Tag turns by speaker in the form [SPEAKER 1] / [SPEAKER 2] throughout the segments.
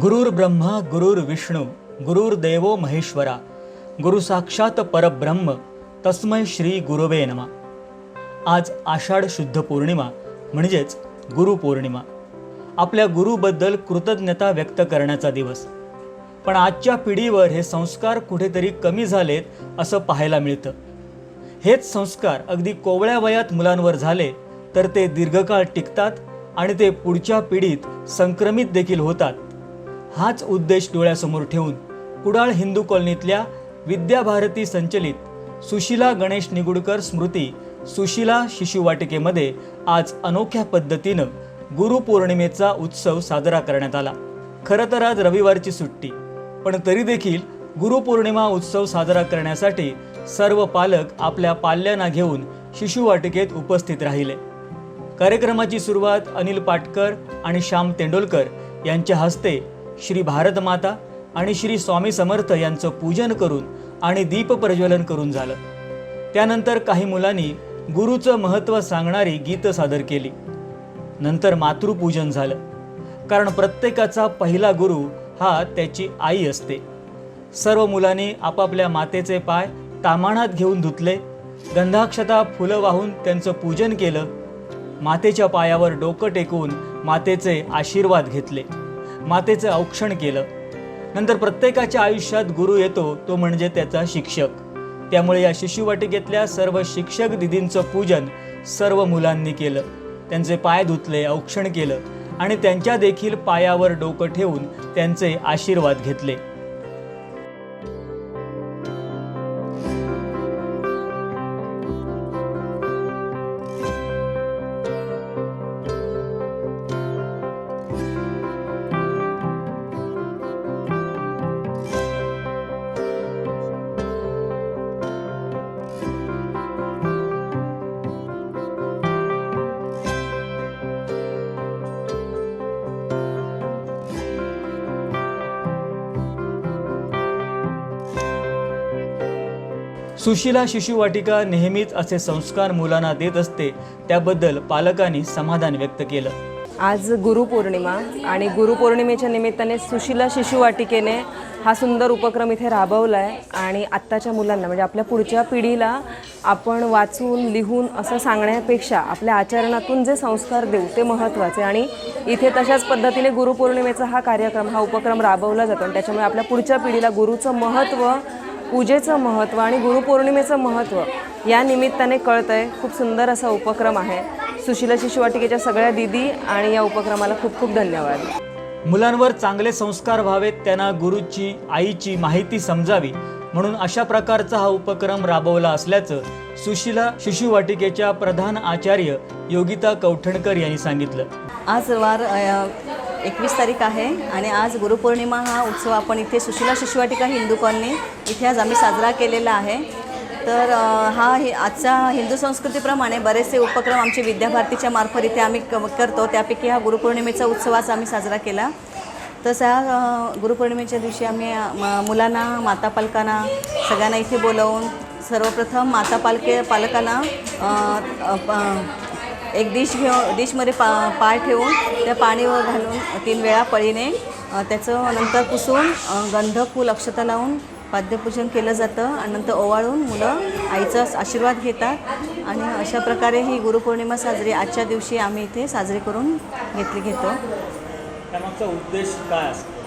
[SPEAKER 1] गुरुर् ब्रह्मा गुरुर् विष्णू गुरुर्देवो महेश्वरा गुरु साक्षात परब्रह्म तस्मै श्री गुरुवे नमा. आज आषाढ शुद्ध पौर्णिमा म्हणजेच गुरुपौर्णिमा आपल्या गुरुबद्दल कृतज्ञता व्यक्त करण्याचा दिवस. पण आजच्या पिढीवर हे संस्कार कुठेतरी कमी झालेत असं पाहायला मिळतं. हेच संस्कार अगदी कोवळ्या वयात मुलांवर झाले तर ते दीर्घकाळ टिकतात आणि ते पुढच्या पिढीत संक्रमित देखील होतात. हाच उद्देश डोळ्यासमोर ठेवून कुडाळ हिंदू कॉलनीतल्या विद्याभारती संचलित सुशिला गणेश निगुडकर स्मृती सुशिला शिशुवाटिकेमध्ये आज अनोख्या पद्धतीनं गुरुपौर्णिमेचा उत्सव साजरा करण्यात आला. खरं तर आज रविवारची सुट्टी पण तरी देखील गुरुपौर्णिमा उत्सव साजरा करण्यासाठी सर्व पालक आपल्या पाल्यांना घेऊन शिशुवाटिकेत उपस्थित राहिले. कार्यक्रमाची सुरुवात अनिल पाटकर आणि श्याम तेंडोलकर यांच्या हस्ते श्री भारत माता आणि श्री स्वामी समर्थ यांचं पूजन करून आणि दीप प्रज्वलन करून झालं. त्यानंतर काही मुलांनी गुरुचं महत्त्व सांगणारी गीतं सादर केली. नंतर मातृपूजन झालं. कारण प्रत्येकाचा पहिला गुरु हा त्याची आई असते. सर्व मुलांनी आपापल्या मातेचे पाय तामाणात घेऊन धुतले गंधाक्षता फुलं वाहून त्यांचं पूजन केलं मातेच्या पायावर डोकं टेकून मातेचे आशीर्वाद घेतले. मातेचं औक्षण केलं. नंतर प्रत्येकाच्या आयुष्यात गुरु येतो तो म्हणजे त्याचा शिक्षक. त्यामुळे या शिशुवाटिकेतल्या सर्व शिक्षक दिदींचं पूजन सर्व मुलांनी केलं. त्यांचे पाय धुतले औक्षण केलं आणि त्यांच्या देखील पायावर डोकं ठेवून त्यांचे आशीर्वाद घेतले. सुशिला शिशुवाटिका नेहमीच असे संस्कार मुलांना देत असते त्याबद्दल पालकांनी समाधान व्यक्त केलं.
[SPEAKER 2] आज गुरुपौर्णिमा आणि गुरुपौर्णिमेच्या निमित्ताने सुशिला शिशुवाटिकेने हा सुंदर उपक्रम इथे राबवला आहे आणि आत्ताच्या मुलांना म्हणजे आपल्या पुढच्या पिढीला आपण वाचून लिहून असं सांगण्यापेक्षा आपल्या आचरणातून जे संस्कार देऊ ते महत्त्वाचे. आणि इथे तशाच पद्धतीने गुरुपौर्णिमेचा हा कार्यक्रम हा उपक्रम राबवला जातो आणि त्याच्यामुळे आपल्या पुढच्या पिढीला गुरुचं महत्त्व पूजेचं महत्त्व आणि गुरुपौर्णिमेचं महत्त्व या निमित्ताने कळतं आहे खूप सुंदर असा उपक्रम आहे. सुशिला शिशुवाटिकेच्या सगळ्या दिदी आणि या उपक्रमाला खूप खूप धन्यवाद.
[SPEAKER 1] मुलांवर चांगले संस्कार व्हावेत त्यांना गुरुची आईची माहिती समजावी म्हणून अशा प्रकारचा हा उपक्रम राबवला असल्याचं सुशिला शिशुवाटिकेच्या प्रधान आचार्य योगिता कौठणकर यांनी सांगितलं.
[SPEAKER 3] आज वार एकवीस तारीख आहे आणि आज गुरुपौर्णिमा हा उत्सव आपण इथे सुशिला शिशुवाटिका हिंदू कॉलनी इथे आज आम्ही साजरा केलेला आहे. तर हा हि आजच्या हिंदू संस्कृतीप्रमाणे बरेचसे उपक्रम आमचे विद्याभारतीच्या मार्फत इथे आम्ही क करतो. त्यापैकी हा गुरुपौर्णिमेचा उत्सव आज आम्ही साजरा केला. तसा ह्या गुरुपौर्णिमेच्या दिवशी आम्ही म- मुलांना माता पालकांना सगळ्यांना इथे बोलवून सर्वप्रथम माता पालके पालकांना एक डिश घेऊन डिशमध्ये पा पाय ठेवून त्या पाणीवर घालून तीन वेळा पळीने त्याचं नंतर पुसून गंध फूल अक्षता लावून पाद्यपूजन केलं जातं आणि नंतर ओवाळून मुलं आईचा आशीर्वाद घेतात. आणि अशा प्रकारे ही गुरुपौर्णिमा साजरी आजच्या दिवशी आम्ही इथे साजरी करून घेतली घेतो.
[SPEAKER 1] त्यामागचा उद्देश काय असतो?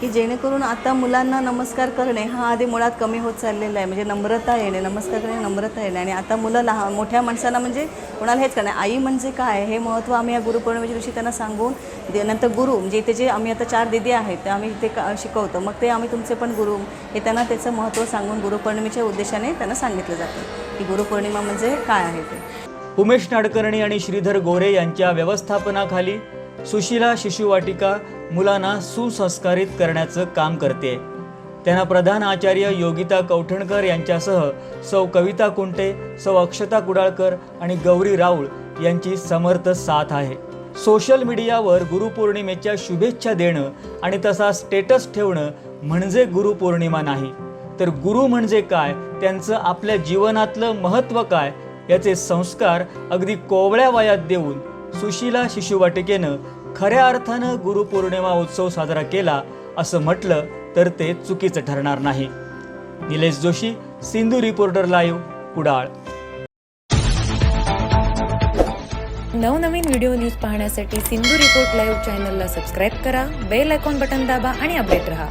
[SPEAKER 3] की जेणेकरून आता मुलांना नमस्कार करणे हा आधी मुळात कमी होत चाललेला आहे. म्हणजे नम्रता येणे नमस्कार करणे नम्रता येणे आणि आता मुलं लहान मोठ्या माणसांना म्हणजे कोणाला हेच करणे आई म्हणजे काय? हे महत्त्व आम्ही या गुरुपौर्णिमेच्या दिवशी त्यांना सांगून दे नंतर गुरु म्हणजे इथे जे आम्ही आता चार दिदी आहेत ते आम्ही ते का शिकवतो. मग ते आम्ही तुमचे पण गुरु हे त्यांना त्याचं महत्त्व सांगून गुरुपौर्णिमेच्या उद्देशाने त्यांना सांगितलं जातं की गुरुपौर्णिमा म्हणजे काय आहे ते.
[SPEAKER 1] उमेश नाडकर्णी आणि श्रीधर गोरे यांच्या व्यवस्थापनाखाली सुशिला शिशुवाटिका मुलांना सुसंस्कारित करण्याचं काम करते. त्यांना प्रधान आचार्य योगिता कौठणकर यांच्यासह सौ कविता कुंटे सौ अक्षता कुडाळकर आणि गौरी राऊळ यांची समर्थ साथ आहे. सोशल मीडियावर गुरुपौर्णिमेच्या शुभेच्छा देणं आणि तसा स्टेटस ठेवणं म्हणजे गुरुपौर्णिमा नाही. तर गुरु म्हणजे काय? त्यांचं आपल्या जीवनातलं महत्त्व काय? याचे संस्कार अगदी कोवळ्या वयात देऊन सुशिला शिशुवाटिकेनं खऱ्या अर्थानं गुरुपौर्णिमा उत्सव साजरा केला असं म्हटलं तर ते चुकीचं ठरणार नाही. Nilesh Joshi Sindhu reporter live Kudal.
[SPEAKER 4] नवनवीन व्हिडिओ न्यूज पाहण्यासाठी सिंधू रिपोर्ट लाईव्ह चॅनलला सबस्क्राईब करा बेल आयकॉन बटन दाबा आणि अपडेट रहा.